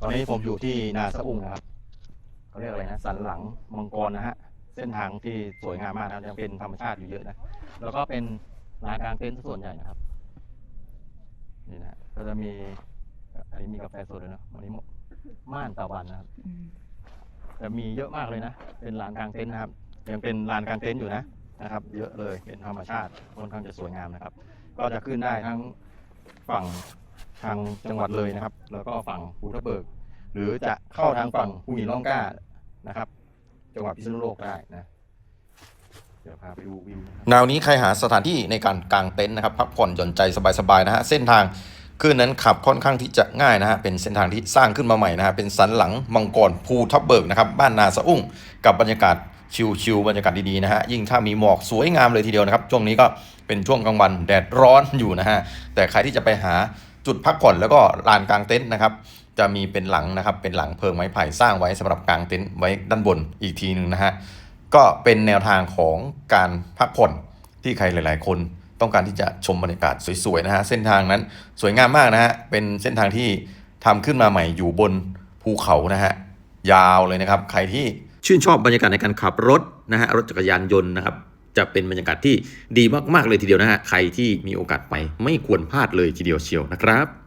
ตอนนี้ผมอยู่ที่นาสะอุ้งนะครับเขาเรียกอะไรนะสันหลังมังกรนะฮะเส้นทางที่สวยงามมากนะยังเป็นธรรมชาติอยู่เยอะนะแล้วก็เป็นลานกลางเต็นท์ส่วนใหญ่นะครับนี่นะก็จะมีอันนี้มีกาแฟสดด้วยนะวันนี้ม่านตะวันนะครับแต่มีเยอะมากเลยนะเป็นลานกลางเต็นท์นะครับ ยังเป็นลานกลางเต็นท์อยู่นะนะครับ เยอะเลยเป็นธรรมชาติค่อนข้างจะสวยงามนะครับ ก็จะขึ้นได้ทั้งฝั่ง ทางจังหวัดเลยนะครับ แล้วก็ฝั่งภูทับเบิก หรือจะเข้าทางฝั่งภูหินร่องกล้านะครับ จังหวัดพิษณุโลกได้นะเดี๋ยวพาไปดูวิวนะครับแนวนี้ใครหาสถานที่ในการกางเต็นท์นะครับพักผ่อนหย่อนใจสบายๆนะฮะเส้นทางขึ้นนั้นขับค่อนข้างที่จะง่ายนะฮะเป็นเส้นทางที่สร้างขึ้นมาใหม่นะฮะเป็นสันหลังมังกรภูทับเบิกนะครับบ้านนาสะอุ้งกับบรรยากาศชิลๆบรรยากาศดีๆนะฮะยิ่งถ้ามีหมอกสวยงามเลยทีเดียวนะครับช่วงนี้ก็เป็นช่วงกลางวันแดดร้อนอยู่นะฮะแต่ใครที่จะไปหา จุดพักผ่อนแล้วก็ลานกลางเต็นท์นะครับ จะมีเป็นหลังนะครับ เป็นหลังเพิงไม้ไผ่สร้างไว้สำหรับกลางเต็นท์ไว้ด้านบนอีกทีหนึ่งนะฮะ ก็เป็นแนวทางของการพักผ่อนที่ใครหลาย ๆ คนต้องการที่จะชมบรรยากาศสวย ๆ นะฮะ เส้นทางนั้นสวยงามมากนะฮะ เป็นเส้นทางที่ทำขึ้นมาใหม่อยู่บนภูเขานะฮะ ยาวเลยนะครับ ใครที่ชื่นชอบบรรยากาศในการขับรถนะฮะ รถจักรยานยนต์นะครับ จะเป็นบรรยากาศที่ดีมากๆเลยทีเดียวนะฮะใครที่มีโอกาสไปไม่ควรพลาดเลยทีเดียวเชียวนะครับ